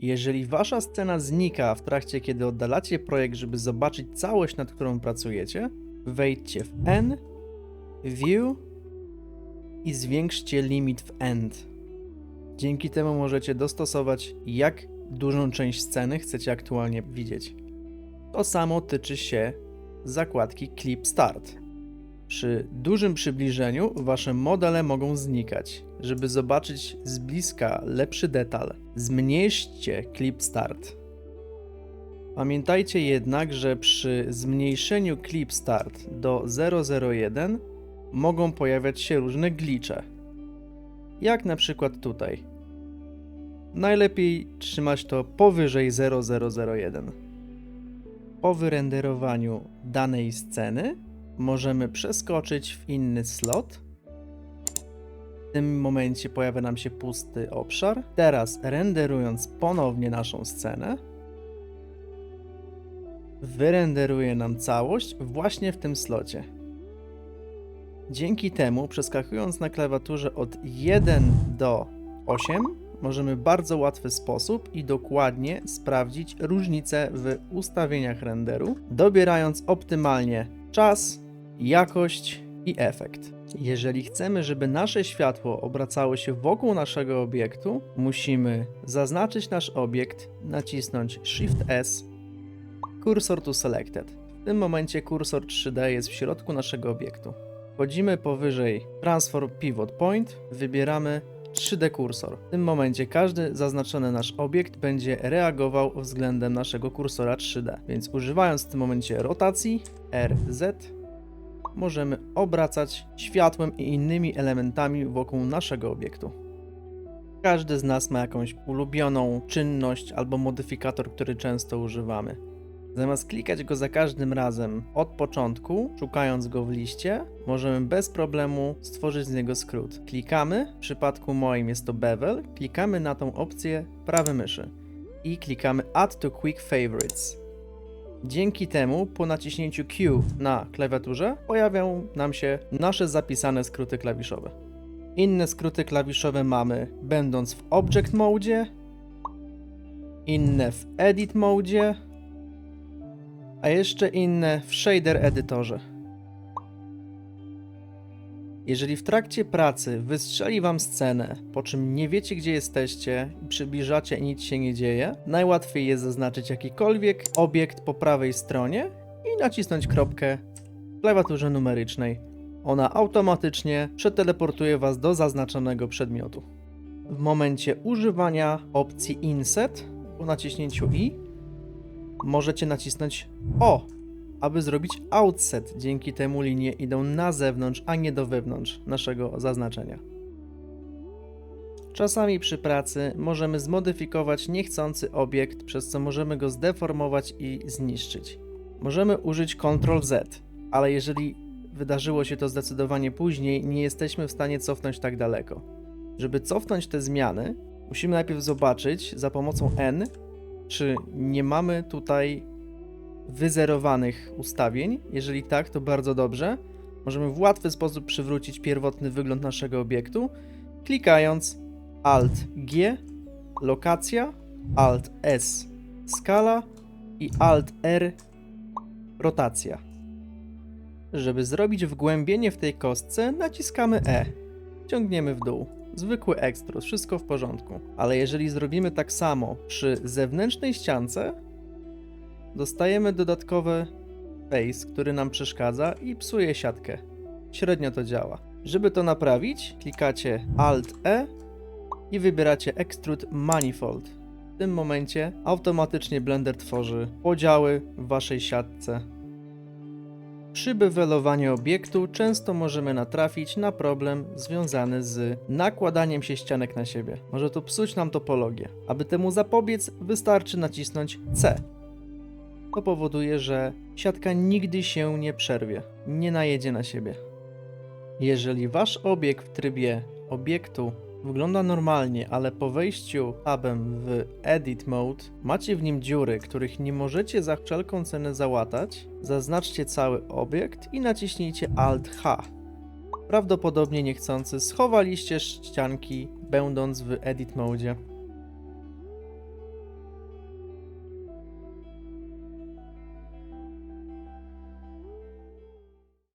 Jeżeli wasza scena znika w trakcie, kiedy oddalacie projekt, żeby zobaczyć całość, nad którą pracujecie, wejdźcie w N, View i zwiększcie limit w End. Dzięki temu możecie dostosować, jak dużą część sceny chcecie aktualnie widzieć. To samo tyczy się zakładki Clip Start. Przy dużym przybliżeniu wasze modele mogą znikać. Żeby zobaczyć z bliska lepszy detal, zmniejszcie Clip Start. Pamiętajcie jednak, że przy zmniejszeniu Clip Start do 001 mogą pojawiać się różne glitche. Jak na przykład tutaj. Najlepiej trzymać to powyżej 0001. Po wyrenderowaniu danej sceny możemy przeskoczyć w inny slot. W tym momencie pojawia nam się pusty obszar. Teraz renderując ponownie naszą scenę, wyrenderuje nam całość właśnie w tym slocie. Dzięki temu, przeskakując na klawiaturze od 1 do 8, możemy w bardzo łatwy sposób i dokładnie sprawdzić różnice w ustawieniach renderu, dobierając optymalnie czas, jakość i efekt. Jeżeli chcemy, żeby nasze światło obracało się wokół naszego obiektu, musimy zaznaczyć nasz obiekt, nacisnąć Shift S, Cursor to Selected. W tym momencie kursor 3D jest w środku naszego obiektu. Wchodzimy powyżej Transform Pivot Point, wybieramy 3D kursor. W tym momencie każdy zaznaczony nasz obiekt będzie reagował względem naszego kursora 3D. Więc używając w tym momencie rotacji RZ możemy obracać światłem i innymi elementami wokół naszego obiektu. Każdy z nas ma jakąś ulubioną czynność albo modyfikator, który często używamy. Zamiast klikać go za każdym razem od początku, szukając go w liście, możemy bez problemu stworzyć z niego skrót. Klikamy, w przypadku moim jest to bevel, klikamy na tą opcję prawy myszy i klikamy Add to Quick Favorites. Dzięki temu po naciśnięciu Q na klawiaturze pojawią nam się nasze zapisane skróty klawiszowe. Inne skróty klawiszowe mamy będąc w Object Mode, inne w Edit Mode, a jeszcze inne w Shader Edytorze. Jeżeli w trakcie pracy wystrzeli Wam scenę, po czym nie wiecie gdzie jesteście przybliżacie i nic się nie dzieje, najłatwiej jest zaznaczyć jakikolwiek obiekt po prawej stronie i nacisnąć kropkę w klawiaturze numerycznej. Ona automatycznie przeteleportuje Was do zaznaczonego przedmiotu. W momencie używania opcji Inset po naciśnięciu I możecie nacisnąć O, aby zrobić outset. Dzięki temu linie idą na zewnątrz, a nie do wewnątrz naszego zaznaczenia. Czasami przy pracy możemy zmodyfikować niechcący obiekt, przez co możemy go zdeformować i zniszczyć. Możemy użyć Ctrl Z, ale jeżeli wydarzyło się to zdecydowanie później, nie jesteśmy w stanie cofnąć tak daleko. Żeby cofnąć te zmiany, musimy najpierw zobaczyć za pomocą N, czy nie mamy tutaj wyzerowanych ustawień. Jeżeli tak, to bardzo dobrze. Możemy w łatwy sposób przywrócić pierwotny wygląd naszego obiektu, klikając Alt G, lokacja, Alt S, skala i Alt R, rotacja. Żeby zrobić wgłębienie w tej kostce, naciskamy E. Ciągniemy w dół. Zwykły ekstrus, wszystko w porządku. Ale jeżeli zrobimy tak samo przy zewnętrznej ściance, dostajemy dodatkowy face, który nam przeszkadza i psuje siatkę. Średnio to działa. Żeby to naprawić, klikacie Alt E i wybieracie Extrude Manifold. W tym momencie automatycznie Blender tworzy podziały w waszej siatce. Przy bewelowaniu obiektu często możemy natrafić na problem związany z nakładaniem się ścianek na siebie. Może to psuć nam topologię. Aby temu zapobiec, wystarczy nacisnąć C. To powoduje, że siatka nigdy się nie przerwie, nie najedzie na siebie. Jeżeli wasz obiekt w trybie obiektu wygląda normalnie, ale po wejściu tabem w Edit Mode macie w nim dziury, których nie możecie za wszelką cenę załatać, zaznaczcie cały obiekt i naciśnijcie Alt H. Prawdopodobnie niechcący schowaliście ścianki będąc w Edit Mode.